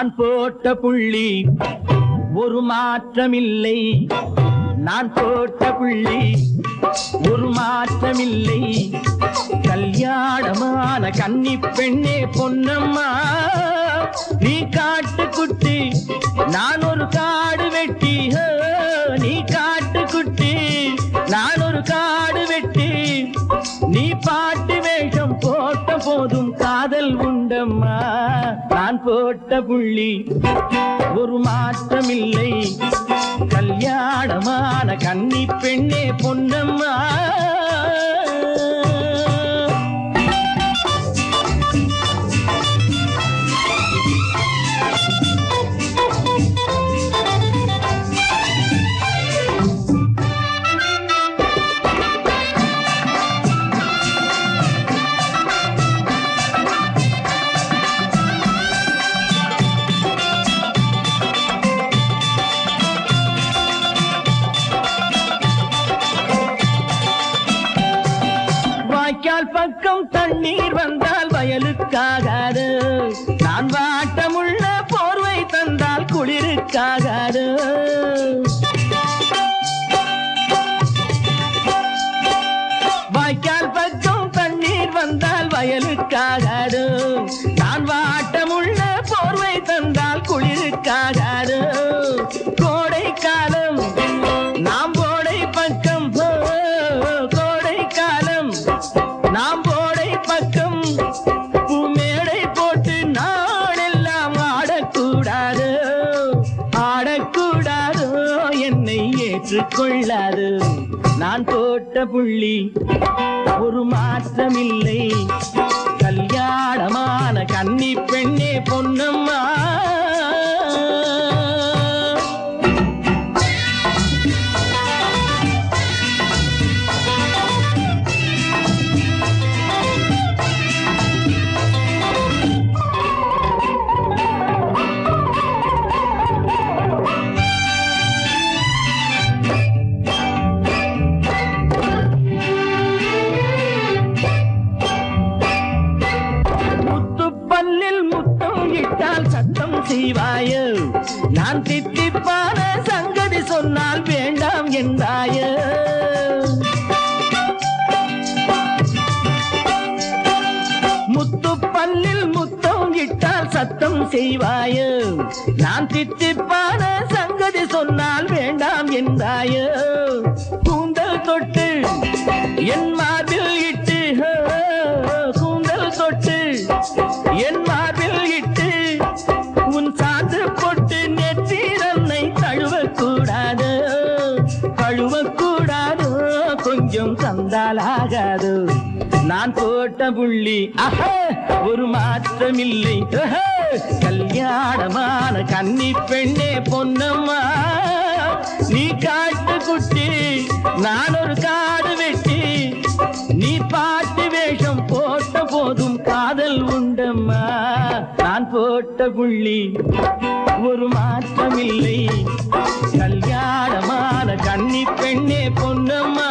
நான் போட்ட புள்ளி ஒரு மாற்றமில்லை. நான் போட்ட புள்ளி ஒரு மாற்றமில்லை. கல்யாணமான கன்னி பெண்ணே பொன்னம்மா நீ காட்டுக்குட்டி நான் ஒரு காடு போதும் உண்டம்மா. நான் போட்ட புள்ளி ஒரு மாற்றமில்லை. கல்யாணமான கன்னி பெண்ணே பொன்னம்மா. பக்கம் தண்ணீர் வந்தால் வயலுக்காகாது. நான் வாட்டமுள்ள போர்வை தந்தால் குளிருக்காகாது. ஏற்றுக்கொள்ளாது. நான் போட்ட புள்ளி ஒரு மாற்றமில்லை. கல்யாணமான கன்னி பெண்ணே பொன்னம்மா. இட்டால் சத்தம் செய்வாயோ? நான் தித்திப்பான சங்கதி சொன்னால் வேண்டாம் என்றாயோ? முத்துப்பல்லில் முத்தம் இட்டால் சத்தம் செய்வாயோ? நான் தித்திப்பான சங்கதி சொன்னால் வேண்டாம் என்றாயோ? தழுவக்கூடாது கொஞ்சம் தந்தாலாகாது நான் போட்ட புள்ளி ஒரு மாற்றமில்லை. அஹ, கல்யாணமான கன்னி பெண்ணே பொன்னம்மா. நீ காட்டு குட்டி நான் ஒரு காடு நான் போட்ட புள்ளி ஒரு மாற்றமில்லை. கல்யாணமான கன்னி பெண்ணே பொன்னம்மா.